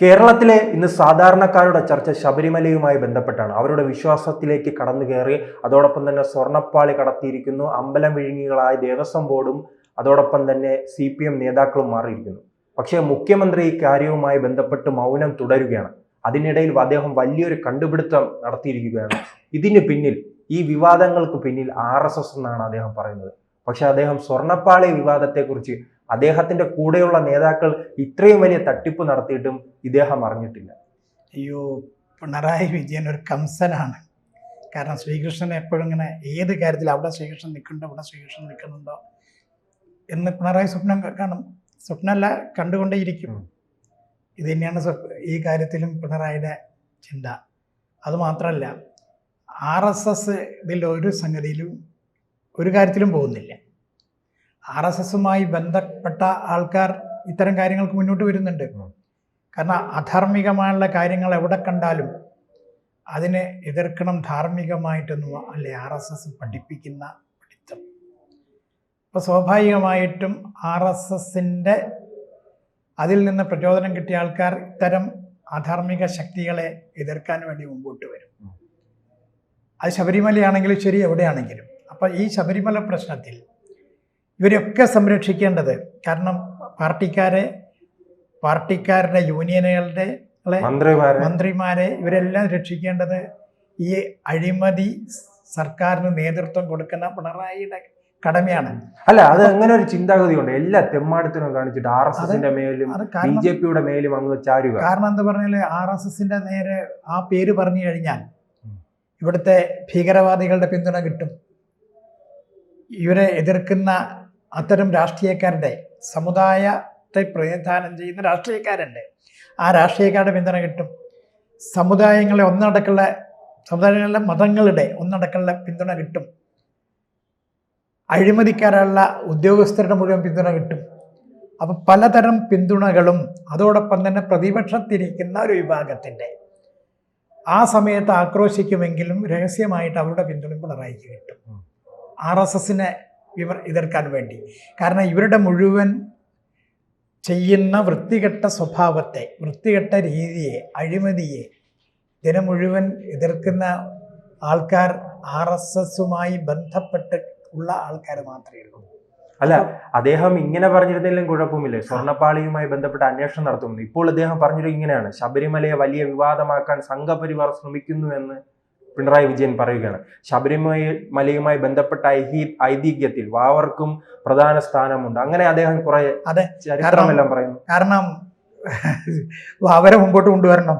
കേരളത്തിലെ ഇന്ന് സാധാരണക്കാരുടെ ചർച്ച ശബരിമലയുമായി ബന്ധപ്പെട്ടാണ്. അവരുടെ വിശ്വാസത്തിലേക്ക് കടന്നു കയറി അതോടൊപ്പം തന്നെ സ്വർണപ്പാളി കടത്തിയിരിക്കുന്നു. അമ്പലം വിഴുങ്ങികളായ ദേവസ്വം ബോർഡും അതോടൊപ്പം തന്നെ സി പി എം നേതാക്കളും മാറിയിരിക്കുന്നു. പക്ഷേ മുഖ്യമന്ത്രി ഈ കാര്യവുമായി ബന്ധപ്പെട്ട് മൗനം തുടരുകയാണ്. അതിനിടയിൽ അദ്ദേഹം വലിയൊരു കണ്ടുപിടുത്തം നടത്തിയിരിക്കുകയാണ്. ഇതിന് പിന്നിൽ ഈ വിവാദങ്ങൾക്ക് പിന്നിൽ ആർ എസ് എസ് എന്നാണ് അദ്ദേഹം പറയുന്നത്. പക്ഷെ അദ്ദേഹം സ്വർണപ്പാളി വിവാദത്തെക്കുറിച്ച് അദ്ദേഹത്തിന്റെ കൂടെയുള്ള നേതാക്കൾ ഇത്രയും വലിയ തട്ടിപ്പ് നടത്തിയിട്ടും ഇദ്ദേഹം അറിഞ്ഞിട്ടില്ല. അയ്യോ പിണറായി വിജയൻ ഒരു കംസനാണ്. കാരണം ശ്രീകൃഷ്ണൻ എപ്പോഴും ഇങ്ങനെ ഏത് കാര്യത്തിൽ അവിടെ ശ്രീകൃഷ്ണൻ നിൽക്കുന്നുണ്ടോ അവിടെ ശ്രീകൃഷ്ണൻ നിൽക്കുന്നുണ്ടോ എന്ന് പിണറായി സ്വപ്നം കാണും സ്വപ്നമല്ല കണ്ടുകൊണ്ടേയിരിക്കും. ഇത് തന്നെയാണ് ഈ കാര്യത്തിലും പിണറായിയുടെ ചിന്ത. അതുമാത്രമല്ല ആർ എസ് എസ് ഇതിൽ ഒരു സംഗതിയിലും ഒരു കാര്യത്തിലും പോകുന്നില്ല. ആർ എസ് എസുമായി ബന്ധപ്പെട്ട ആൾക്കാർ ഇത്തരം കാര്യങ്ങൾക്ക് മുന്നോട്ട് വരുന്നുണ്ട്. കാരണം അധാർമികമായുള്ള കാര്യങ്ങൾ എവിടെ കണ്ടാലും അതിനെ എതിർക്കണം ധാർമ്മികമായിട്ടൊന്നും അല്ലെ ആർ എസ് എസ് പഠിപ്പിക്കുന്ന പഠിത്തം. അപ്പോൾ സ്വാഭാവികമായിട്ടും ആർ എസ് എസിന്റെ അതിൽ നിന്ന് പ്രചോദനം കിട്ടിയ ആൾക്കാർ ഇത്തരം അധാർമിക ശക്തികളെ എതിർക്കാൻ വേണ്ടി മുമ്പോട്ട് വരും. അത് ശബരിമലയാണെങ്കിലും ശരി എവിടെയാണെങ്കിലും. അപ്പോൾ ഈ ശബരിമല പ്രശ്നത്തിൽ ഇവരെയൊക്കെ സംരക്ഷിക്കേണ്ടത് കാരണം പാർട്ടിക്കാരെ പാർട്ടിക്കാരുടെ യൂണിയനുകളുടെ മന്ത്രിമാരെ. ഇവരെല്ലാം രക്ഷിക്കേണ്ടത് ഈ അഴിമതി സർക്കാരിന് നേതൃത്വം കൊടുക്കുന്ന പിണറായിയുടെ കടമയാണ്. അല്ല അത് അങ്ങനെ ഒരു ചിന്താഗതി ഉണ്ട് എല്ലാ തെമ്മാടത്തിനും കാണിച്ചിട്ട് ആർ എസ് എസിന്റെ മേലും ബി ജെ പിയുടെ മേലും അങ്ങ് ചാരുക. കാരണം എന്താ പറഞ്ഞാൽ ആർ എസ് എസിന്റെ നേരെ ആ പേര് പറഞ്ഞു കഴിഞ്ഞാൽ. ഇവിടുത്തെ ഭീകരവാദികളുടെ പിന്തുണ കിട്ടും. ഇവരെ എതിർക്കുന്ന അത്തരം രാഷ്ട്രീയക്കാരുടെ സമുദായത്തെ പ്രതിനിധാനം ചെയ്യുന്ന രാഷ്ട്രീയക്കാരുണ്ട് ആ രാഷ്ട്രീയക്കാരുടെ പിന്തുണ കിട്ടും. സമുദായങ്ങളെ ഒന്നടക്കുള്ള സമുദായങ്ങളിലെ മതങ്ങളുടെ ഒന്നടക്കുള്ള പിന്തുണ കിട്ടും. അഴിമതിക്കാരുള്ള ഉദ്യോഗസ്ഥരുടെ മുഴുവൻ പിന്തുണ കിട്ടും. അപ്പം പലതരം പിന്തുണകളും അതോടൊപ്പം തന്നെ പ്രതിപക്ഷത്തിരിക്കുന്ന ഒരു വിഭാഗത്തിന്റെ. ആ സമയത്ത് ആക്രോശിക്കുമെങ്കിലും രഹസ്യമായിട്ട് അവരുടെ പിന്തുണ പിണറായിക്ക് കിട്ടും. ആർ എസ് എസിനെ ഇവർ എതിർക്കാൻ വേണ്ടി. കാരണം ഇവരുടെ മുഴുവൻ ചെയ്യുന്ന വൃത്തികെട്ട സ്വഭാവത്തെ വൃത്തികെട്ട രീതിയെ അഴിമതിയെ ദിനം മുഴുവൻ എതിർക്കുന്ന ആൾക്കാർ ആർ എസ് എസുമായി ബന്ധപ്പെട്ട് ഉള്ള ആൾക്കാർ മാത്രമേ ഉള്ളൂ. അല്ല അദ്ദേഹം ഇങ്ങനെ പറഞ്ഞിരുന്നെങ്കിലും കുഴപ്പമില്ലേ? സ്വർണപ്പാളിയുമായി ബന്ധപ്പെട്ട അന്വേഷണം നടത്തുന്നു. ഇപ്പോൾ അദ്ദേഹം പറഞ്ഞിരിക്കുന്നത് ഇങ്ങനെയാണ്. ശബരിമലയെ വലിയ വിവാദമാക്കാൻ സംഘപരിവാർ ശ്രമിക്കുന്നു എന്ന് പിണറായി വിജയൻ പറയുകയാണ്. ശബരിമലയുമായി ബന്ധപ്പെട്ട ഐഹി ഐതിഹ്യത്തിൽ വാവർക്കും പ്രധാന സ്ഥാനമുണ്ട്. അങ്ങനെ അദ്ദേഹം കുറെ അതെ, ചരിത്രമെല്ലാം പറയുന്നു. കാരണം വാവര മുമ്പോട്ട് കൊണ്ടുവരണം.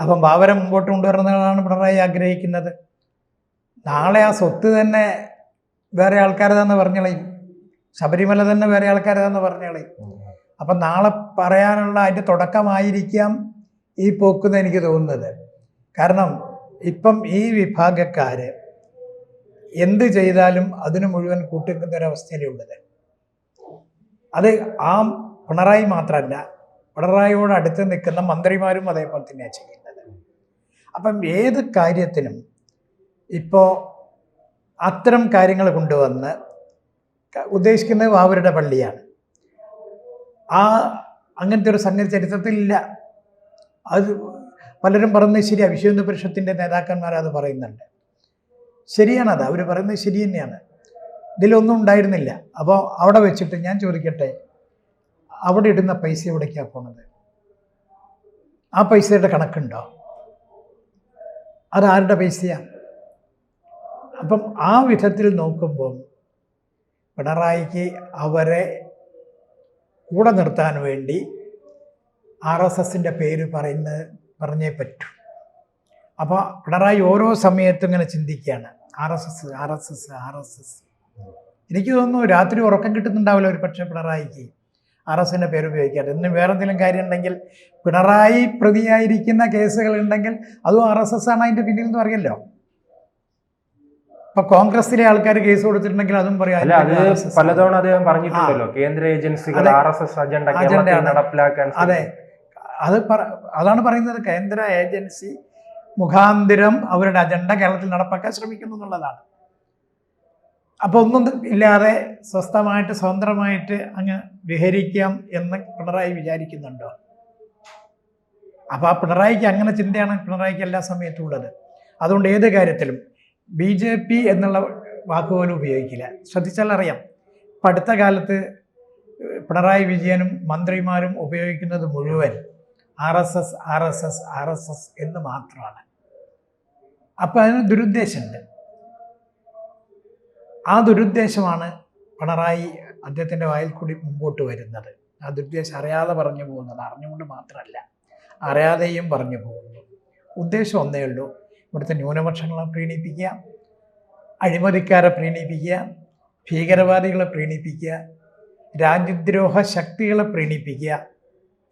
അപ്പം വാവര മുമ്പോട്ട് കൊണ്ടുവരുന്നതാണ് പിണറായി ആഗ്രഹിക്കുന്നത്. നാളെ ആ സ്വത്ത് തന്നെ വേറെ ആൾക്കാരതാന്ന് പറഞ്ഞളയും ശബരിമല തന്നെ വേറെ ആൾക്കാരതാന്ന് പറഞ്ഞളയും അപ്പം നാളെ പറയാനുള്ള അതിന്റെ തുടക്കമായിരിക്കാം ഈ പോക്കെന്ന് എനിക്ക് തോന്നുന്നത്. കാരണം ഇപ്പം ഈ വിഭാഗക്കാർ എന്ത് ചെയ്താലും അതിന് മുഴുവൻ കൂട്ടിക്കുന്ന ഒരവസ്ഥയിലുള്ളത് അത് ആ പിണറായി മാത്രമല്ല പിണറായിയോട് അടുത്ത് നിൽക്കുന്ന മന്ത്രിമാരും അതേപോലെ തന്നെയാണ് ചെയ്യുന്നത്. അപ്പം ഏത് കാര്യത്തിനും ഇപ്പോൾ അത്തരം കാര്യങ്ങൾ കൊണ്ടുവന്ന് ഉദ്ദേശിക്കുന്നത് വാവരുടെ പള്ളിയാണ്. ആ അങ്ങനത്തെ ഒരു സംഗതി ചരിത്രത്തിലില്ല. അത് പലരും പറയുന്നത് ശരിയാണ് വിശ്വഹിന്ദു പരിഷത്തിന്റെ നേതാക്കന്മാർ അത് പറയുന്നുണ്ട്. ശരിയാണത് അവർ പറയുന്നത് ശരി തന്നെയാണ്. ഇതിലൊന്നും ഉണ്ടായിരുന്നില്ല. അപ്പോൾ അവിടെ വെച്ചിട്ട് ഞാൻ ചോദിക്കട്ടെ അവിടെ ഇടുന്ന പൈസ എവിടേക്കാണ് പോണത്? ആ പൈസയുടെ കണക്കുണ്ടോ? അതാരുടെ പൈസയാണ് അപ്പം ആ വിധത്തിൽ നോക്കുമ്പം പിണറായിക്ക് അവരെ കൂടെ നിർത്താൻ വേണ്ടി ആർ എസ് എസിന്റെ പേര് പറയുന്നത് പറഞ്ഞേ പറ്റൂ. അപ്പോൾ പിണറായി ഓരോ സമയത്തും ഇങ്ങനെ ചിന്തിക്കുകയാണ്. R S S R S S R S S. എനിക്ക് തോന്നുന്നു രാത്രി ഉറക്കം കിട്ടുന്നുണ്ടാവില്ല ഒരു പക്ഷേ പിണറായിക്ക്. ആർ എസിന്റെ പേര് ഉപയോഗിക്കാറ് ഇന്ന് വേറെ എന്തെങ്കിലും കാര്യം ഉണ്ടെങ്കിൽ പിണറായി പ്രതിയായിരിക്കുന്ന കേസുകൾ ഉണ്ടെങ്കിൽ അതും ആർ എസ് എസ് ആണ് അതിന്റെ പിന്നിൽ എന്ന് അറിയല്ലോ ഇപ്പൊ കോൺഗ്രസിലെ ആൾക്കാർ കേസ് കൊടുത്തിട്ടുണ്ടെങ്കിൽ അതും പറയാം. പലതവണ അദ്ദേഹം പറഞ്ഞിട്ടുണ്ടല്ലോ കേന്ദ്ര ഏജൻസികൾ അജണ്ട നടപ്പിലാക്കാൻ അതെ. അത് പറ അതാണ് പറയുന്നത് കേന്ദ്ര ഏജൻസി മുഖാന്തിരം അവരുടെ അജണ്ട കേരളത്തിൽ നടപ്പാക്കാൻ ശ്രമിക്കുന്നു എന്നുള്ളതാണ്. അപ്പോൾ ഒന്നും ഇല്ലാതെ സ്വസ്ഥമായിട്ട് സ്വതന്ത്രമായിട്ട് അങ്ങ് വിഹരിക്കാം എന്ന് പിണറായി വിചാരിക്കുന്നുണ്ടോ? അപ്പോൾ ആ പിണറായിക്ക് അങ്ങനെ ചിന്തയാണ് പിണറായിക്ക് എല്ലാ സമയത്തും ഉള്ളത്. അതുകൊണ്ട് ഏത് കാര്യത്തിലും ബി ജെ പി എന്നുള്ള വാക്കുപോലും ഉപയോഗിക്കില്ല. ശ്രദ്ധിച്ചാൽ അറിയാം. ഇപ്പം അടുത്ത കാലത്ത് പിണറായി വിജയനും മന്ത്രിമാരും ഉപയോഗിക്കുന്നത് മുഴുവൻ R S S R S S R S S എന്ന് മാത്രമാണ്. അപ്പം അതിന് ദുരുദ്ദേശമുണ്ട്. ആ ദുരുദ്ദേശമാണ് പിണറായി അദ്ദേഹത്തിന്റെ വായിൽ കൂടി മുമ്പോട്ട് വരുന്നത്. ആ ദുരുദ്ദേശം അറിയാതെ പറഞ്ഞു പോകുന്നത് അറിഞ്ഞുകൊണ്ട് മാത്രമല്ല അറിയാതെയും പറഞ്ഞു പോകുന്നു. ഉദ്ദേശം ഒന്നേ ഉള്ളൂ. ഇവിടുത്തെ ന്യൂനപക്ഷങ്ങളെ പ്രീണിപ്പിക്കുക അഴിമതിക്കാരെ പ്രീണിപ്പിക്കുക ഭീകരവാദികളെ പ്രീണിപ്പിക്കുക രാജ്യദ്രോഹ ശക്തികളെ പ്രീണിപ്പിക്കുക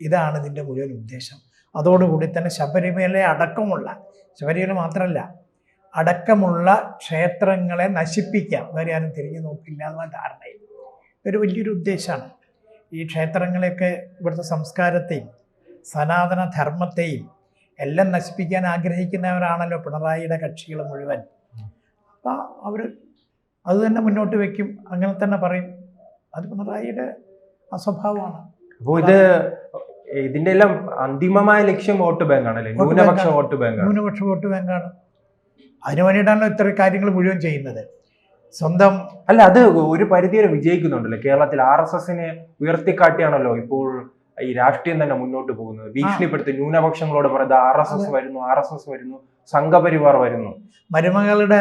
ഇതാണ് ഇതിന്റെ മുഴുവൻ ഉദ്ദേശം. അതോടുകൂടി തന്നെ ശബരിമല അടക്കമുള്ള ശബരിമല മാത്രമല്ല അടക്കമുള്ള ക്ഷേത്രങ്ങളെ നശിപ്പിക്കാം. വേറെ ആരും തിരിഞ്ഞു നോക്കില്ല എന്നുള്ള ധാരണയിൽ. ഒരു വലിയൊരു ഉദ്ദേശമാണ്. ഈ ക്ഷേത്രങ്ങളെയൊക്കെ ഇവിടുത്തെ സംസ്കാരത്തെയും സനാതന ധർമ്മത്തെയും എല്ലാം നശിപ്പിക്കാൻ ആഗ്രഹിക്കുന്നവരാണല്ലോ പിണറായിയുടെ കക്ഷികൾ മുഴുവൻ. അപ്പം അവർ അത് തന്നെ മുന്നോട്ട് വയ്ക്കും അങ്ങനെ തന്നെ പറയും. അത് പിണറായിയുടെ അസ്വഭാവമാണ് അപ്പോൾ ഇത് ഇതിന്റെ എല്ലാം അന്തിമമായ ലക്ഷ്യം വോട്ട് ബാങ്കാണ് അല്ലേ ന്യൂനപക്ഷ. വോട്ട് ബാങ്ക് ന്യൂനപക്ഷ വോട്ട് ബാങ്കാണ്. അതിനു വേണ്ടിയിട്ടാണ് ഇത്ര കാര്യങ്ങൾ മുഴുവൻ ചെയ്യുന്നത്. സ്വന്തം അല്ല അത് ഒരു പരിധിവരെ വിജയിക്കുന്നുണ്ടല്ലോ? കേരളത്തിൽ ആർ എസ് എസിനെ ഉയർത്തിക്കാട്ടിയാണല്ലോ ഇപ്പോൾ ഈ രാഷ്ട്രീയം തന്നെ മുന്നോട്ട് പോകുന്നത്. ഭീഷണിപ്പെടുത്തി ന്യൂനപക്ഷങ്ങളോട് പറയുന്നത് ആർ എസ് എസ് വരുന്നു ആർ എസ് എസ് വരുന്നു സംഘപരിവാർ വരുന്നു. മരുമകളുടെ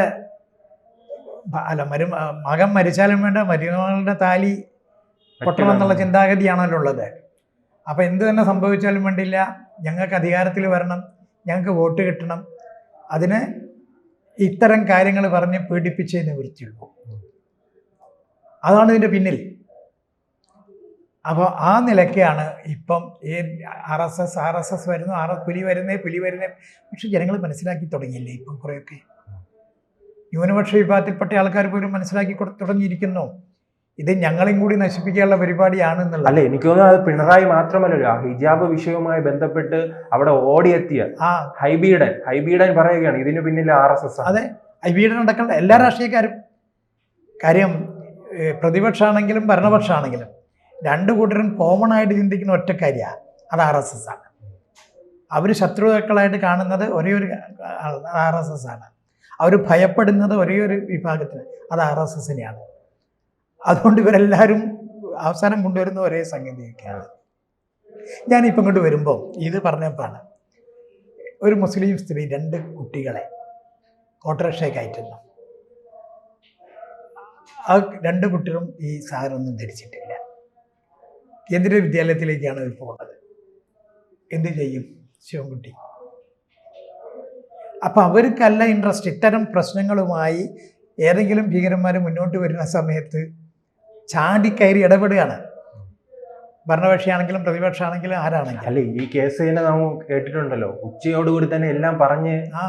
അല്ല മരു മകൻ മരിച്ചാലും വേണ്ട മരുമകളുടെ താലി പൊട്ടണം എന്നുള്ള ചിന്താഗതിയാണല്ലോ ഉള്ളത്. അപ്പം എന്ത് തന്നെ സംഭവിച്ചാലും വേണ്ടില്ല. ഞങ്ങൾക്ക് അധികാരത്തിൽ വരണം. ഞങ്ങൾക്ക് വോട്ട് കിട്ടണം. അതിന് ഇത്തരം കാര്യങ്ങൾ പറഞ്ഞ് പീഡിപ്പിച്ചേ നിവൃത്തിയുള്ളൂ അതാണ് ഇതിന്റെ പിന്നിൽ. അപ്പോൾ ആ നിലയ്ക്കാണ് ഇപ്പം ഈ R S S R S S വരുന്നു ആർ എസ് പുലി വരുന്നേ പുലി വരുന്നേ. പക്ഷെ ജനങ്ങൾ മനസ്സിലാക്കി തുടങ്ങിയില്ലേ ഇപ്പം കുറേയൊക്കെ? ന്യൂനപക്ഷ വിഭാഗത്തിൽപ്പെട്ട ആൾക്കാർ പോലും മനസ്സിലാക്കി തുടങ്ങിയിരിക്കുന്നു. ഇത് ഞങ്ങളും കൂടി നശിപ്പിക്കാനുള്ള പരിപാടിയാണ് എന്നുള്ളത് അല്ല എനിക്ക് തോന്നുന്നു അത് പിണറായി മാത്രമല്ലല്ലോ ആ ഹിജാബ് വിഷയവുമായി ബന്ധപ്പെട്ട് അവിടെ ഓടിയെത്തിയ ആ ഹൈബീഡൻ ഹൈബീഡൻ പറയുകയാണ് ഇതിന് പിന്നിൽ ആർ എസ് എസ് അതെ ഹൈബീഡൻ അടക്കമുള്ള എല്ലാ രാഷ്ട്രീയക്കാരും കാര്യം പ്രതിപക്ഷമാണെങ്കിലും ഭരണപക്ഷമാണെങ്കിലും രണ്ടു കൂട്ടരും കോമൺ ആയിട്ട് ചിന്തിക്കുന്ന ഒറ്റ കാര്യമാണ് അത് ആർ എസ് എസ് ആണ് അവർ ശത്രുക്കളായിട്ട് കാണുന്നത് ഒരേ ഒരു ആർ എസ് എസ് ആണ് അവർ ഭയപ്പെടുന്നത് ഒരേ ഒരു വിഭാഗത്തിന് അത് ആർ എസ് എസിനെയാണ് അതുകൊണ്ട് ഇവരെല്ലാവരും അവസാനം കൊണ്ടുവരുന്ന ഒരേ സംഗതിയൊക്കെയാണ്. ഞാനിപ്പം ഇങ്ങോട്ട് വരുമ്പോൾ ഇത് പറഞ്ഞപ്പോഴാണ്. ഒരു മുസ്ലിം സ്ത്രീ രണ്ട് കുട്ടികളെ ഓട്ടോറിക്ഷയെ കയറ്റുന്നു. ആ രണ്ട് കുട്ടികളും ഈ സാധനമൊന്നും ധരിച്ചിട്ടില്ല. കേന്ദ്ര വിദ്യാലയത്തിലേക്കാണ് അവർ പോകുന്നത് എന്ത് ചെയ്യും ശിവൻകുട്ടി? അപ്പം അവർക്കല്ല ഇൻട്രസ്റ്റ് ഇത്തരം പ്രശ്നങ്ങളുമായി ഏതെങ്കിലും ഭീകരന്മാർ മുന്നോട്ട് വരുന്ന സമയത്ത് ചാടിക്കയറി ഇടപെടുകയാണ്. ഭരണപക്ഷമാണെങ്കിലും പ്രതിപക്ഷമാണെങ്കിലും ആരാണെങ്കിലും. അല്ല ഈ കേസ് തന്നെ നമ്മൾ കേട്ടിട്ടുണ്ടല്ലോ. ഉച്ചയോടുകൂടി തന്നെ എല്ലാം പറഞ്ഞ് ആ.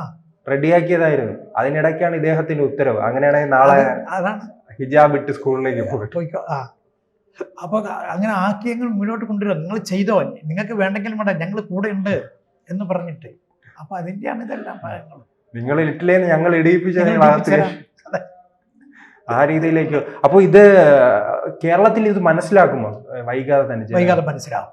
റെഡിയാക്കിയതായിരുന്നു. അതിനിടയ്ക്കാണ് ഇദ്ദേഹത്തിന്റെ ഉത്തരവ്. അങ്ങനെയാണെങ്കിൽ നാളെ അത് അതാണ് ഹിജാബ് ഇട്ട് സ്കൂളിലേക്ക് പോയിക്കോ. ആ. അപ്പോൾ അങ്ങനെ ആക്കിയങ്ങൾ മുന്നോട്ട് കൊണ്ടുവരും നിങ്ങൾ ചെയ്തോ. നിങ്ങൾക്ക് വേണ്ടെങ്കിലും വേണ്ട ഞങ്ങൾ കൂടെ ഉണ്ട് എന്ന് പറഞ്ഞിട്ട്. അപ്പൊ അതിന്റെയാണ് ഇതെല്ലാം നിങ്ങൾ ഇട്ടില്ലേന്ന് ഞങ്ങൾ ഇടിയിപ്പിച്ച ഞങ്ങൾ നിങ്ങൾ അകത്ത് ഇടിപ്പിച്ചുതരാം. അതെ. ആ രീതിയിലേക്ക്. അപ്പൊ ഇത് കേരളത്തിൽ ഇത് മനസ്സിലാക്കുമോ? വൈകാതെ തന്നെ? വൈകാതെ മനസ്സിലാവും.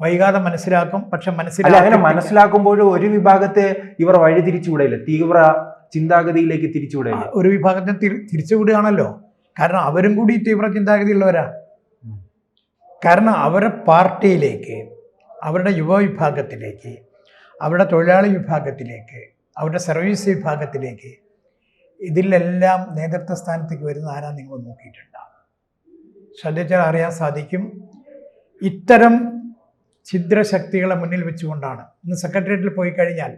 വൈകാതെ മനസ്സിലാക്കും പക്ഷെ മനസ്സിലാക്കും അങ്ങനെ മനസ്സിലാക്കി മനസ്സിലാക്കുമ്പോഴും ഒരു വിഭാഗത്തെ ഇവർ വഴി തിരിച്ചുവിടയില്ല തീവ്ര ചിന്താഗതിയിലേക്ക് തിരിച്ചുവിടയില്ല. ഒരു വിഭാഗത്തെ തിരി- തിരിച്ചുവിടുകയാണല്ലോ. കാരണം അവരും കൂടി തീവ്ര ചിന്താഗതിയുള്ളവരാ. കാരണം അവരുടെ പാർട്ടിയിലേക്ക് അവരുടെ യുവവിഭാഗത്തിലേക്ക് അവരുടെ തൊഴിലാളി വിഭാഗത്തിലേക്ക് അവരുടെ സർവീസ് വിഭാഗത്തിലേക്ക് ഇതിലെല്ലാം നേതൃത്വ സ്ഥാനത്തേക്ക് വരുന്ന ആരാ നിങ്ങൾ നോക്കിയിട്ടുണ്ട്. ശ്രദ്ധിച്ചാൽ അറിയാൻ സാധിക്കും. ഇത്തരം ഛിദ്രശക്തികളെ മുന്നിൽ വെച്ചുകൊണ്ടാണ്. ഇന്ന് സെക്രട്ടേറിയറ്റിൽ പോയി കഴിഞ്ഞാൽ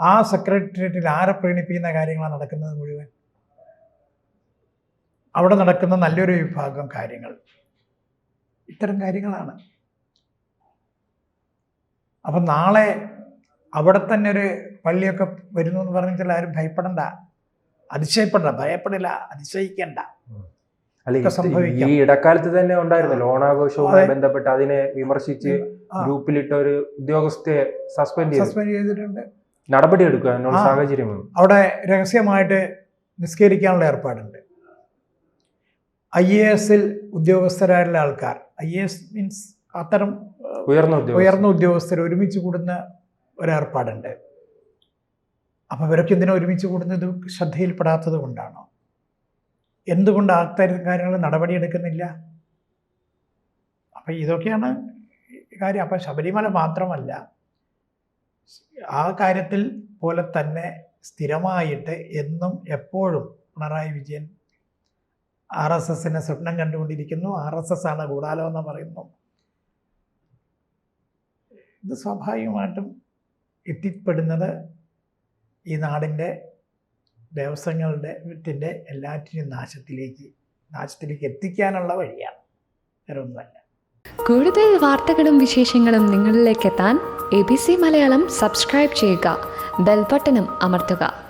ആ സെക്രട്ടേറിയറ്റിൽ ആരെ പ്രീണിപ്പിക്കുന്ന കാര്യങ്ങളാണ് നടക്കുന്നത് മുഴുവൻ? അവിടെ നടക്കുന്ന നല്ലൊരു വിഭാഗം കാര്യങ്ങൾ. ഇത്തരം കാര്യങ്ങളാണ്. അപ്പം നാളെ അവിടെ തന്നെ ഒരു പള്ളിയൊക്കെ വരുന്നു എന്ന് പറഞ്ഞാൽ ആരും ഭയപ്പെടണ്ട. അതിശയപ്പെടണ്ട ഭയപ്പെടില്ല അതിശയിക്കണ്ട. അല്ല ഒക്കെ ഇത് സംഭവിക്കാം. ഈ ഇടക്കാലത്ത് തന്നെ ഉണ്ടായിരുന്നല്ലോ ഓണാഘോഷവുമായി. ബന്ധപ്പെട്ട് അതിനെ വിമർശിച്ച്. ഗ്രൂപ്പിലിട്ട ഒരു ഉദ്യോഗസ്ഥയെ സസ്പെൻഡ് സസ്പെൻഡ് ചെയ്തിട്ടുണ്ട്. നടപടി എടുക്കുക എന്നുള്ള. സാഹചര്യം. അവിടെ രഹസ്യമായിട്ട് നിസ്കരിക്കാനുള്ള ഏർപ്പാടുണ്ട്. ഐ എ എസിൽ ഉദ്യോഗസ്ഥരായുള്ള ആൾക്കാർ ഐ എ എസ് മീൻസ് അത്തരം ഉയർന്ന ഉയർന്ന ഉദ്യോഗസ്ഥർ ഒരുമിച്ച് കൂടുന്ന ഒരേർപ്പാടുണ്ട്. അപ്പം ഇവരൊക്കെ എന്തിനാ ഒരുമിച്ച് കൂടുന്നത്? ശ്രദ്ധയിൽപ്പെടാത്തത് കൊണ്ടാണോ? എന്തുകൊണ്ട് ആ തരം കാര്യങ്ങൾ നടപടിയെടുക്കുന്നില്ല അപ്പം ഇതൊക്കെയാണ് കാര്യം. അപ്പം ശബരിമല മാത്രമല്ല ആ കാര്യത്തിൽ പോലെ തന്നെ സ്ഥിരമായിട്ട് എന്നും എപ്പോഴും പിണറായി വിജയൻ ആർ എസ് എസിനെ സ്വപ്നം കണ്ടുകൊണ്ടിരിക്കുന്നു. ആർ എസ് എസ് ആണ് ഗൂഢാലോചന പറയുന്നു. ഇത് സ്വാഭാവികമായിട്ടും എത്തിപ്പെടുന്നത് ഈ നാടിന്റെ ദേവസ്വങ്ങളുടെ വിറ്റിന്റെ എല്ലാറ്റിനും നാശത്തിലേക്ക് നാശത്തിലേക്ക് എത്തിക്കാനുള്ള വഴിയാണ് വേറെ ഒന്നുമല്ല കൂടുതൽ വാർത്തകളും വിശേഷങ്ങളും നിങ്ങളിലേക്ക് എത്താൻ A B C Malayalam subscribe ചെയ്യുക ബെൽബട്ടനും അമർത്തുക.